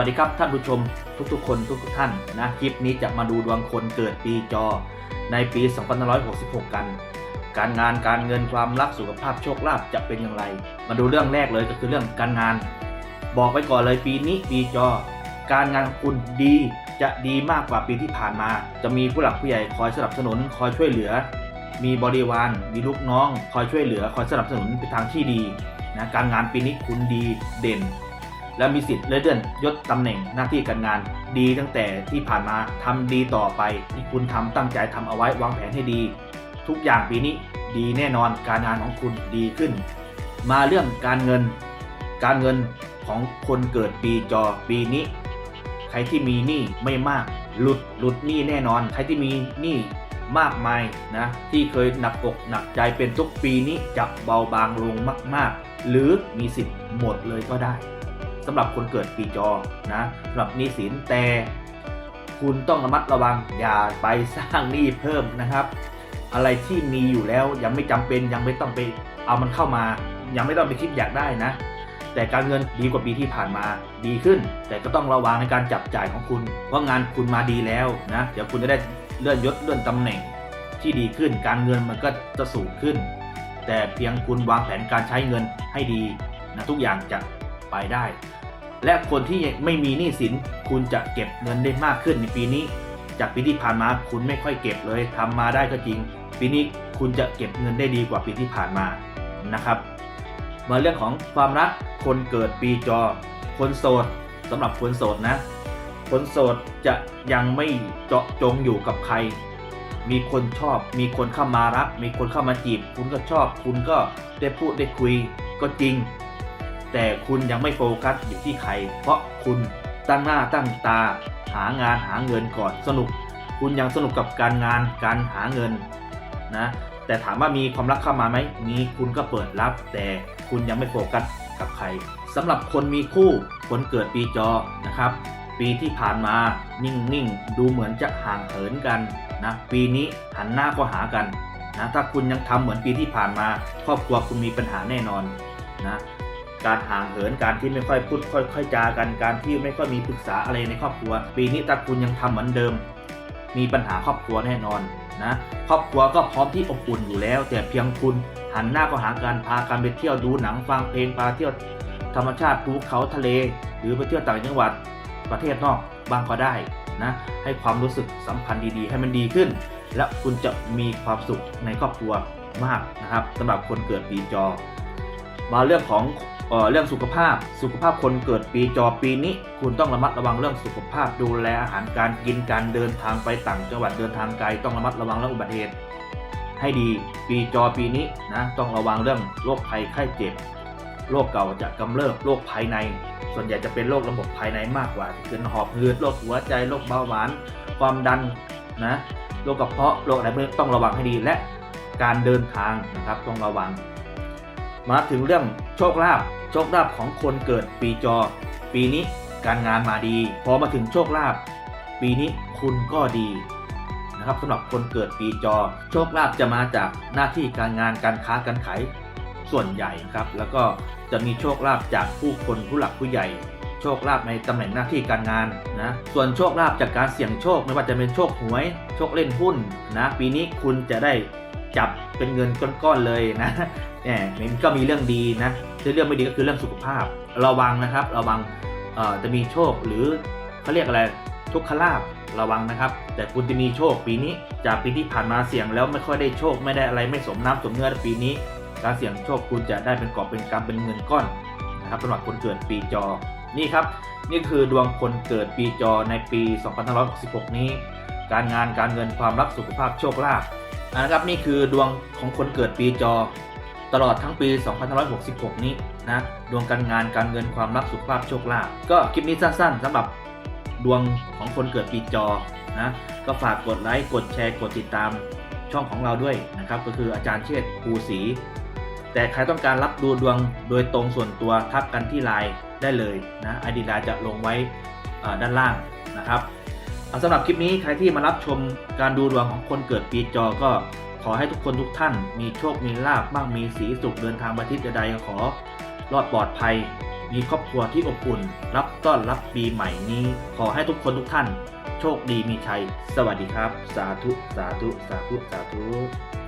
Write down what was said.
สวัสดีครับท่านผู้ชมทุกๆ คนทุกๆท่านนะคลิปนี้จะมาดูดวงคนเกิดปีจอในปี2566 กัน การงานการเงินความรักสุขภาพโชคลาภจะเป็นอย่างไร มาดูเรื่องแรกเลยก็คือเรื่องการงาน บอกไว้ก่อนเลยปีนี้ปีจอ การงานของคุณดีจะดีมากกว่าปีที่ผ่านมา จะมีผู้หลักผู้ใหญ่คอยสนับสนุนคอยช่วยเหลือ มีบริวาร มีลูกน้อง คอยช่วยเหลือ คอยสนับสนุนไปทางที่ดีนะการงานปีนี้คุณดีเด่น และมีสิทธิ์เลื่อนยศตำแหน่งหน้าที่การงาน ดีตั้งแต่ที่ผ่านมาทำดีต่อไปที่คุณทำตั้งใจทำเอาไว้วางแผนให้ดี ทุกอย่างปีนี้ดีแน่นอนการงานของคุณดีขึ้น มาเรื่องการเงิน การเงินของคนเกิดปีจอปีนี้ ใครที่มีหนี้ไม่มากหลุดหลุดหนี้แน่นอน ใครที่มีหนี้มากมายนะที่เคยหนักอกหนักใจเป็นทุกปีนี้จะเบาบางลงมาก ๆ หรือมีสิทธิ์หมดเลยก็ได้ สำหรับคนเกิดปีจอนะสำหรับหนี้สินแต่คุณต้องระมัดระวังอย่าไปสร้างหนี้เพิ่มนะครับ อะไรที่มีอยู่แล้วยังไม่จำเป็นยังไม่ต้องไปเอามันเข้ามา ยังไม่ต้องไปคิดอยากได้นะ แต่การเงินดีกว่าปีที่ผ่านมาดีขึ้น แต่ก็ต้องระวังในการจับจ่ายของคุณเพราะงานคุณมาดีแล้วนะเดี๋ยวคุณจะได้เลื่อนยศเลื่อนตำแหน่งที่ดีขึ้น การเงินมันก็จะสูงขึ้น แต่เพียงคุณวางแผนการใช้เงินให้ดีนะทุกอย่างจะ ไปได้ และคนที่ไม่มีหนี้สินคุณจะเก็บเงินได้มากขึ้นในปีนี้ จากปีที่ผ่านมาคุณไม่ค่อยเก็บเลยทำมาได้ก็จริง ปีนี้คุณจะเก็บเงินได้ดีกว่าปีที่ผ่านมานะครับมาเรื่องของความรักคนเกิดปีจอ คนโสดสำหรับคนโสดนะ คนโสดจะยังไม่เจาะจงอยู่กับใคร มีคนชอบ มีคนเข้ามารัก มีคนเข้ามาจีบ คุณก็ชอบ คุณก็ได้พูดได้คุยก็จริง แต่คุณยังไม่โฟกัสอยู่ที่ใคร เพราะคุณตั้งหน้าตั้งตา หางานหาเงินก่อนสนุก คุณยังสนุกกับการงานการหาเงินนะแต่ถามว่ามีความรักเข้ามาไหมมีคุณก็เปิดรับ แต่คุณยังไม่โฟกัสกับใครสำหรับคนมีคู่คนเกิดปีจอนะครับ ปีที่ผ่านมานิ่งๆดูเหมือนจะห่างเหินกันนะปีนี้หันหน้าก็หากันนะถ้าคุณยังทำเหมือนปีที่ผ่านมา ครอบครัวคุณมีปัญหาแน่นอนนะ การห่างเหินการที่ไม่ค่อยพูดค่อยๆจากันการที่ไม่ค่อยมีปรึกษาอะไรในครอบครัว ปีนี้ถ้าคุณยังทำเหมือนเดิม มีปัญหาครอบครัวแน่นอนนะครอบครัวก็พร้อมที่อบอุ่นอยู่แล้ว แต่เพียงคุณหันหน้าก็หากันพากันไปเที่ยวดูหนังฟังเพลงพาเที่ยวธรรมชาติภูเขาทะเล หรือไปเที่ยวต่างจังหวัดประเทศนอกบ้างก็ได้นะให้ความรู้สึกสัมพันธ์ดีๆ ให้มันดีขึ้น และคุณจะมีความสุขในครอบครัวมากนะครับสำหรับคนเกิดปีจอ มาเรื่องของ เรื่องสุขภาพ สุขภาพคนเกิดปีจอปีนี้ คุณต้องระมัดระวังเรื่องสุขภาพดูแลอาหารการกินการเดินทางไปต่างจังหวัดเดินทางไกลต้องระมัดระวังเรื่องอุบัติเหตุให้ดีปีจอปีนี้นะต้องระวังเรื่องโรคภัยไข้เจ็บโรคเก่าจะกำเริบโรคภายใน ส่วนใหญ่จะเป็นโรคระบบภายในมากกว่าเช่นหอบหืดโรคหัวใจโรคเบาหวาน ความดันนะโรคกระเพาะโรคอะไรพวกนี้ต้องระวังให้ดีและการเดินทางนะครับต้องระวัง มาถึงเรื่อง โชคลาภโชคลาภของคนเกิดปีจอ ปีนี้การงานมาดี พอมาถึงโชคลาภปีนี้คุณก็ดีนะครับสำหรับคนเกิดปีจอ โชคลาภจะมาจากหน้าที่การงานการค้าการขายส่วนใหญ่ครับ แล้วก็จะมีโชคลาภจากผู้คนผู้หลักผู้ใหญ่ โชคลาภในตำแหน่งหน้าที่การงานนะส่วนโชคลาภจากการเสี่ยงโชคไม่ว่าจะเป็นโชคหวย โชคเล่นหุ้นนะปีนี้คุณจะได้ จับเป็นเงินก้อนๆเลยนะเนี่ยมันก็มีเรื่องดีนะแต่เรื่องไม่ดีก็คือเรื่องสุขภาพ ระวังนะครับ ระวังจะมีโชคหรือเขาเรียกอะไรทุกขลาบระวังนะครับ แต่คุณจะมีโชคปีนี้ จากปีที่ผ่านมาเสี่ยงแล้วไม่ค่อยได้โชคไม่ได้อะไรไม่สมน้ำสมเนื้อปีนี้การเสี่ยงโชคคุณจะได้เป็นกอบเป็นกำเป็นเงินก้อนนะครับสำหรับคนเกิดปีจอนี่ครับ นี่คือดวงคนเกิดปีจอในปี 2566 นี้ การงานการเงินความรักสุขภาพโชคลาภ นะครับนี่คือดวงของคนเกิดปีจอ ตลอดทั้งปี 2566 นี้นะดวงการงานการเงินความรักสุขภาพโชคลาภก็คลิปนี้สั้นๆสำหรับดวงของคนเกิดปีจอนะก็ฝากกดไลค์กดแชร์กดติดตามช่องของเราด้วยนะครับ ก็คืออาจารย์เชษภูศรีแต่ใครต้องการรับดูดวงโดยตรงส่วนตัวทักกันที่ไลน์ได้เลยนะไอดีไลน์จะลงไว้ด้านล่างนะครับ สำหรับคลิปนี้ใครที่มารับชมการดูดวงของคนเกิดปีจอก็ขอให้ทุกคนทุกท่าน มีโชค มีลาบบ้างมีสีสุขเดินทางไปทิศใดก็ขอรอดปลอดภัย มีครอบครัวที่อบอุ่น รับต้อนรับปีใหม่นี้ ขอให้ทุกคนทุกท่าน โชคดีมีชัย สวัสดีครับ สาธุ สาธุ สาธุ สาธุ